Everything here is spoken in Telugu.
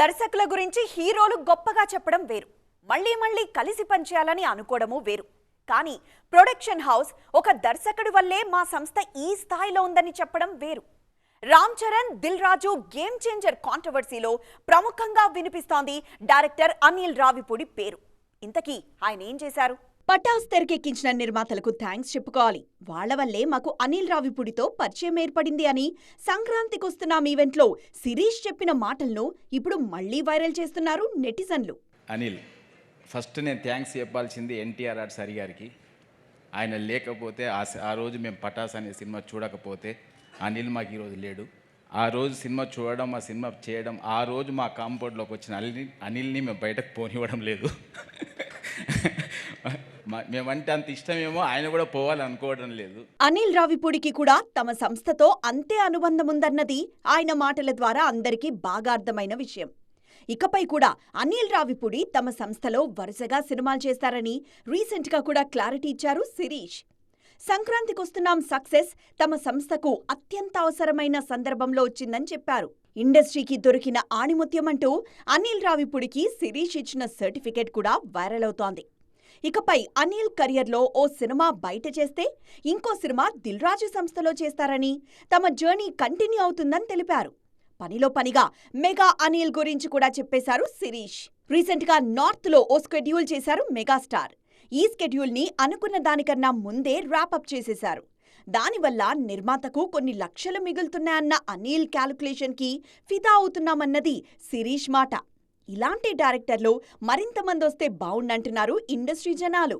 దర్శకుల గురించి హీరోలు గొప్పగా చెప్పడం వేరు. మళ్ళీ మళ్ళీ కలిసి పనిచేయాలని అనుకోవడము వేరు. కానీ ప్రొడక్షన్ హౌస్ ఒక దర్శకుడి వల్లే మా సంస్థ ఈ స్థాయిలో ఉందని చెప్పడం వేరు. రామ్ చరణ్ దిల్ రాజు గేమ్ చేంజర్ కాంట్రవర్సీలో ప్రముఖంగా వినిపిస్తోంది డైరెక్టర్ అనిల్ రావిపూడి పేరు. ఇంతకీ ఆయన ఏం చేశారు? పటాస్ తెరకెక్కించిన నిర్మాతలకు థ్యాంక్స్ చెప్పుకోవాలి. వాళ్ళ వల్లే మాకు అనిల్ రావిపూడితో పరిచయం ఏర్పడింది అని సంక్రాంతికొస్తున్నాం ఈవెంట్లో శిరీష్ చెప్పిన మాటలను ఇప్పుడు మళ్ళీ వైరల్ చేస్తున్నారు నెటిజన్లు. అనిల్ ఫస్ట్ నేను థ్యాంక్స్ చెప్పాల్సింది ఎన్టీఆర్ ఆర్ సరి గారికి. ఆయన లేకపోతే ఆ స- ఆ రోజు మేము పటాస్ అనే సినిమా చూడకపోతే అనిల్ మాకు ఈరోజు లేడు. ఆ రోజు సినిమా చూడడం ఆ సినిమా చేయడం ఆ రోజు మా కాంపౌండ్లోకి వచ్చిన అనిల్ని అనిల్ని మేము బయటకు పోనివ్వడం లేదు. మేమంటే అంత ఇష్టమేమో ఆయన కూడా పోవాలనుకోవడం లేదు. అనిల్ రావిపూడికి కూడా తమ సంస్థతో అంతే అనుబంధం ఉందన్నది ఆయన మాటల ద్వారా అందరికీ బాగా అర్థమైన విషయం. ఇకపై కూడా అనిల్ రావిపూడి తమ సంస్థలో వరుసగా సినిమాలు చేస్తారని రీసెంట్గా కూడా క్లారిటీ ఇచ్చారు శిరీష్. సంక్రాంతికొస్తున్నాం సక్సెస్ తమ సంస్థకు అత్యంత అవసరమైన సందర్భంలో వచ్చిందని చెప్పారు. ఇండస్ట్రీకి దొరికిన ఆణిముత్యం అంటూ అనిల్ రావిపుడికి శిరీష్ ఇచ్చిన సర్టిఫికేట్ కూడా వైరల్ అవుతోంది. ఇకపై అనిల్ కెరియర్లో ఓ సినిమా బయట చేస్తే ఇంకో సినిమా దిల్రాజు సంస్థలో చేస్తారని తమ జర్నీ కంటిన్యూ అవుతుందని తెలిపారు. పనిలో పనిగా మెగా అనిల్ గురించి కూడా చెప్పేశారు శిరీష్. రీసెంట్గా నార్త్లో ఓ స్కెడ్యూల్ చేశారు మెగాస్టార్. ఈ స్కెడ్యూల్ని అనుకున్న దానికన్నా ముందే ర్యాపప్ చేసేశారు. దానివల్ల నిర్మాతకు కొన్ని లక్షలు మిగులుతున్నాయన్న అనిల్ క్యాలిక్యులేషన్కి ఫిదా అవుతున్నామన్నది శిరీష్ మాట. ఇలాంటి డైరెక్టర్లు మరింత మంది వస్తే బాగుండంటున్నారు ఇండస్ట్రీ జనాలు.